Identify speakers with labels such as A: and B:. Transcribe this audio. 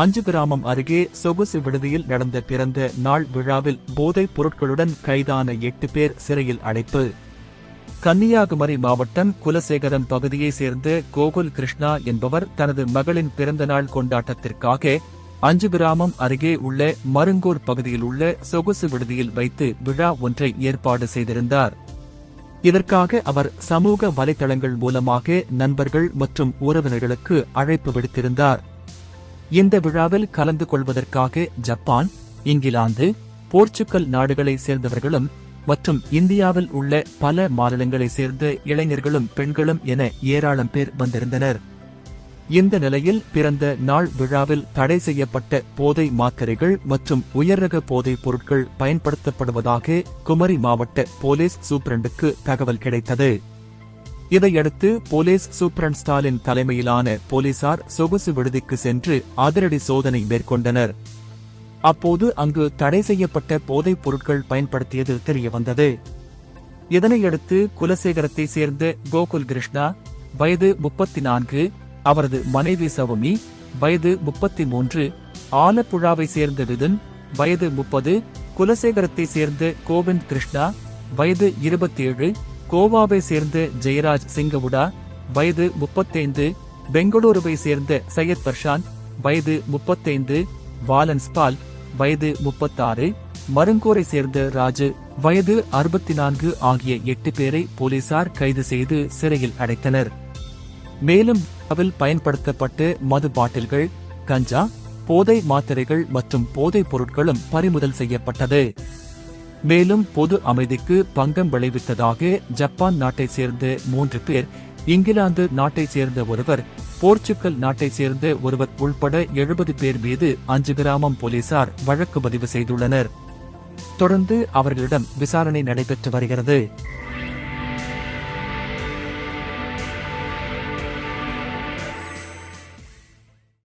A: அஞ்சு கிராமம் அருகே சொகுசு விடுதியில் நடந்த பிறந்த நாள் விழாவில் போதைப் பொருட்களுடன் கைதான எட்டு பேர் சிறையில் அடைப்பு. கன்னியாகுமரி மாவட்டம் குலசேகரம் பகுதியைச் சேர்ந்த கோகுல் கிருஷ்ணா என்பவர் தனது மகளின் பிறந்தநாள் கொண்டாட்டத்திற்காக அஞ்சு கிராமம் அருகே உள்ள மருங்கூர் பகுதியில் உள்ள சொகுசு விடுதியில் வைத்து விழா ஒன்றை ஏற்பாடு செய்திருந்தார். இதற்காக அவர் சமூக வலைதளங்கள் மூலமாக நண்பர்கள் மற்றும் உறவினர்களுக்கு அழைப்பு விடுத்திருந்தார். இந்த விழாவில் கலந்து கொள்வதற்காக ஜப்பான் இங்கிலாந்து போர்ச்சுகல் நாடுகளைச் சேர்ந்தவர்களும் மற்றும் இந்தியாவில் உள்ள பல மாநிலங்களைச் சேர்ந்த இளைஞர்களும் பெண்களும் என ஏராளம் பேர் வந்திருந்தனர். இந்த நிலையில் பிறந்த நாள் விழாவில் தடை செய்யப்பட்ட போதை மாத்திரைகள் மற்றும் உயர்ரக போதைப் பொருட்கள் பயன்படுத்தப்படுவதாக குமரி மாவட்ட போலீஸ் சூப்பரண்டுக்கு தகவல் கிடைத்தது. இதையடுத்து போலீஸ் சூப்ரண்ட் ஸ்டாலின் தலைமையிலான போலீசார் சொகுசு விடுதிக்கு சென்று அதிரடி சோதனை மேற்கொண்டனர். அப்போது அங்கு தடை செய்யப்பட்ட போதைப் பொருட்கள் பயன்படுத்தியது தெரியவந்தது. இதனையடுத்து குலசேகரத்தை சேர்ந்த கோகுல் கிருஷ்ணா வயது முப்பத்தி நான்கு அவரது மனைவி சவுமி வயது முப்பத்தி மூன்று ஆலப்புழாவை சேர்ந்த விதுன் வயது முப்பது குலசேகரத்தை சேர்ந்த கோவிந்த் கிருஷ்ணா வயது இருபத்தி ஏழு கோவாவை சேர்ந்த ஜெயராஜ் சிங்கவுடா வயது முப்பத்தைந்து பெங்களூருவை சேர்ந்த சையத் பர்ஷான் வயது முப்பத்தைந்து வாலன்ஸ் பால் வயது முப்பத்தாறு மருங்கூரை சேர்ந்த ராஜு வயது அறுபத்தி நான்கு ஆகிய எட்டு பேரை போலீசார் கைது செய்து சிறையில் அடைத்தனர். மேலும் அதில் பயன்படுத்தப்பட்டு மது பாட்டில்கள் கஞ்சா போதை மாத்திரைகள் மற்றும் போதைப் பொருட்களும் பறிமுதல் செய்யப்பட்டது. மேலும் பொது அமைதிக்கு பங்கம் விளைவித்ததாக ஜப்பான் நாட்டைச் சேர்ந்த மூன்று பேர் இங்கிலாந்து நாட்டைச் சேர்ந்த ஒருவர் போர்ச்சுகல் நாட்டைச் சேர்ந்த ஒருவர் உள்பட எழுபது பேர் மீது அஞ்சு கிராமம் போலீசார் வழக்கு பதிவு செய்துள்ளனர். தொடர்ந்து அவர்களிடம் விசாரணை நடைபெற்று வருகிறது.